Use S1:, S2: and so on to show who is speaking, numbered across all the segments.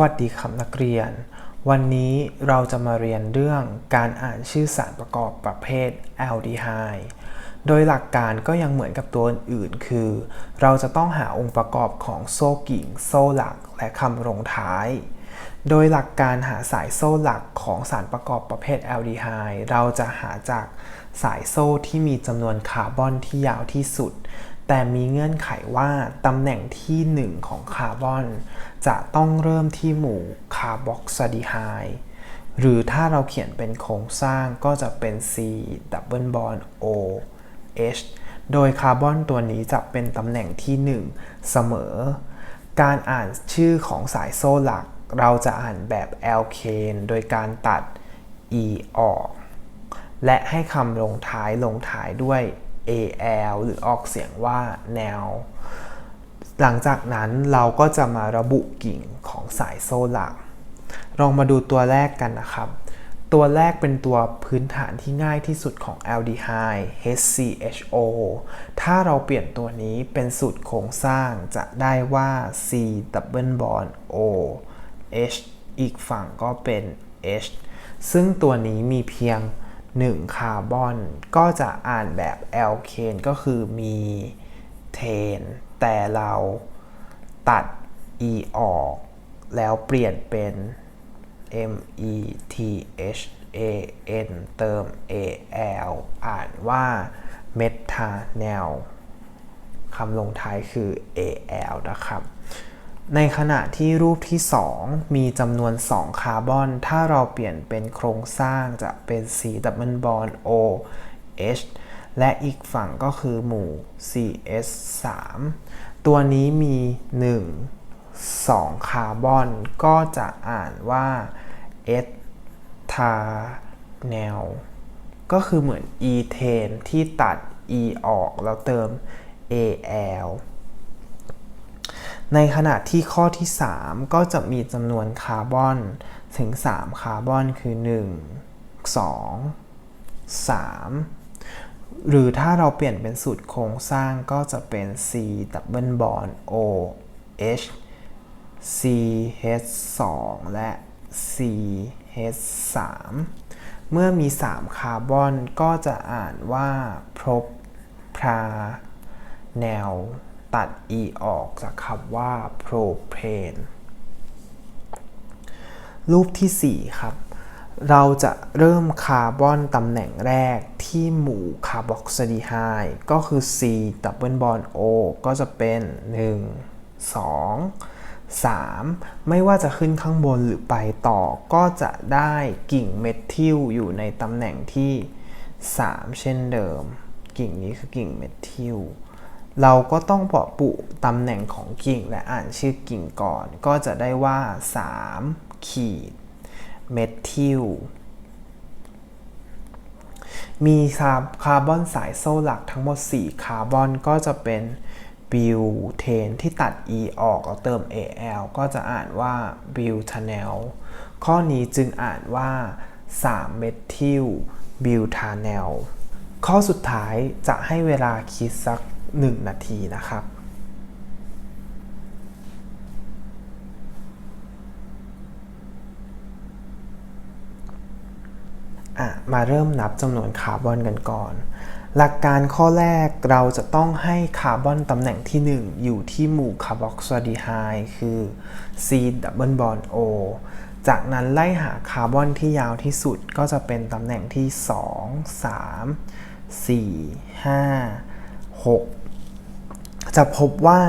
S1: วัสดีครับนักเรียน วันนี้เราจะมาเรียนเรื่องการอ่านชื่อสารประกอบประเภทแอลดีไฮด์โดยหลักการก็ยังเหมือนกับตัวอื่นคือ เราจะต้องหาองค์ประกอบของโซ่กิ่ง โซ่หลักและคำลงท้าย โดยหลักการหาสายโซ่หลักของสารประกอบประเภทแอลดีไฮด์เราจะหาจากสายโซ่ที่มีจำนวนคาร์บอนที่ยาวที่สุด แต่มีเงื่อนไขว่าตำแหน่งที่ 1 ของคาร์บอน จะต้องเริ่มที่หมู่คาร์บอกซดีไฮหรือถ้าเราเขียนเป็นโครงสร้างก็จะเป็น C ดับเบิลบอน O H โดยคาร์บอนตัวนี้จะเป็นตำแหน่งที่ 1 เสมอ การอ่านชื่อของสายโซ่หลัก เราจะอ่านแบบแอลเคนโดยการตัด E ออก และให้คำลงท้ายลงท้ายด้วย al หรือออกเสียงว่าแนว หลังจากนั้นเราก็จะมาระบุกิ่งของสายโซ่หลัก ลองมาดูตัวแรกกันนะครับ ตัวแรกเป็นตัวพื้นฐานที่ง่ายที่สุดของแอลดีไฮด์ HCHO ถ้าเราเปลี่ยนตัวนี้เป็นสูตรโครงสร้างจะได้ว่า C double bond O H อีกฝั่งก็เป็น H ซึ่งตัวนี้มีเพียง 1คาร์บอนก็จะอ่านแบบแอลเคนก็คือมีเทน แต่เราตัด E ออก แล้วเปลี่ยนเป็น M E T H A N เติม A L อ่านว่าเมทาแนลคำลงท้ายคือ A L นะครับ ในขณะที่รูปที่ 2 มีจำนวน 2 คาร์บอน ถ้าเราเปลี่ยนเป็นโครงสร้างจะเป็น C double bond O H และอีกฝั่งก็คือหมู่ CS 3ตัวนี้มี 1 2 คาร์บอน ก็จะอ่านว่าเอสทาแนลก็คือเหมือน e เทนที่ตัด e ออกแล้วเติม al ในขณะที่ข้อที่ 3 ก็จะมีจำนวนคาร์บอนถึง 3 คาร์บอนคือ 1 2 3 หรือถ้าเราเปลี่ยนเป็นสูตรโครงสร้างก็จะเป็น C double bond O H C H 2และ CH3 เมื่อมี 3 คาร์บอนก็จะอ่านว่าพรบพราแนว ตัด e ออกจากคำว่าโพรเพนรูปที่ 4 ครับ เราจะเริ่มคาร์บอนตำแหน่งแรกที่หมู่คาร์บอกซิดีไฮด์ก็คือ C ดับเบิลบอน O ก็จะเป็น 1 2 3. ไม่ว่าจะขึ้นข้างบนหรือไปต่อก็จะได้กิ่งเมทิลอยู่ในตำแหน่งที่ 3 เช่นเดิม กิ่งนี้คือกิ่งเมทิล เราก็ต้องเปะปุตำแหน่งของกิ่งและอ่านชื่อกิ่งก่อน ก็จะได้ว่า 3 ขีดเมทิลมีคาร์บอนสายโซ่หลักทั้งหมด 4 คาร์บอนก็จะเป็นบิวเทนที่ตัด e ออกแล้วเติม al ก็จะอ่านว่าบิวทาเนลข้อนี้จึงอ่านว่า3เมทิลบิวทาเนลข้อสุดท้ายจะให้เวลาคิดสัก 1 นาทีนะครับมาเริ่มนับจำนวนคาร์บอนกันก่อน หลักการข้อแรกเราจะต้องให้คาร์บอนตำแหน่งที่ 1 อยู่ที่หมู่คาร์บอกซดีไฮคือ C double bond O จากนั้นไล่หาคาร์บอนที่ยาวที่สุดก็จะเป็นตำแหน่งที่ 2 3 4 5 6 จะพบว่า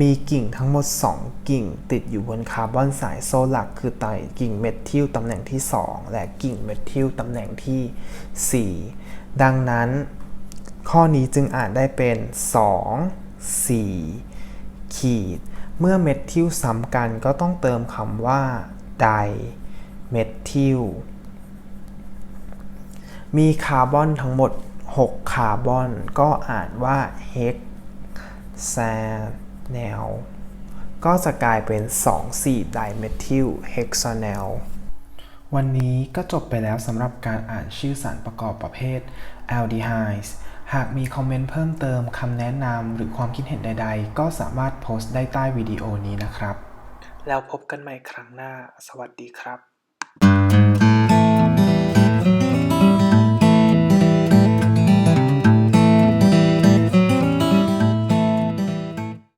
S1: มีกิ่งทั้งหมด 2 กิ่งติดอยู่บนคาร์บอนสายโซ่หลัก คือไตกิ่งเมทิลตำแหน่งที่ 2 และกิ่งเมทิลตำแหน่งที่ 4 ดังนั้น ข้อนี้จึงอ่านได้เป็น 2 4 ขีด เมื่อเมทิลซ้ำกันก็ต้องเติมคำว่าไดเมทิลมีคาร์บอนทั้งหมด 6 คาร์บอน ก็อ่านว่าเฮก แซแนลก็จะกลายเป็น 2,4ไดเมทิลเฮกซาแนลวันนี้ก็จบไปแล้วสำหรับการอ่านชื่อสารประกอบประเภท aldehydes หากมีคอมเมนต์เพิ่มเติมคำแนะนำหรือความคิดเห็นใด ๆ ก็สามารถโพสต์ได้ใต้วิดีโอนี้นะครับ แล้วพบกันใหม่ครั้งหน้า สวัสดีครับ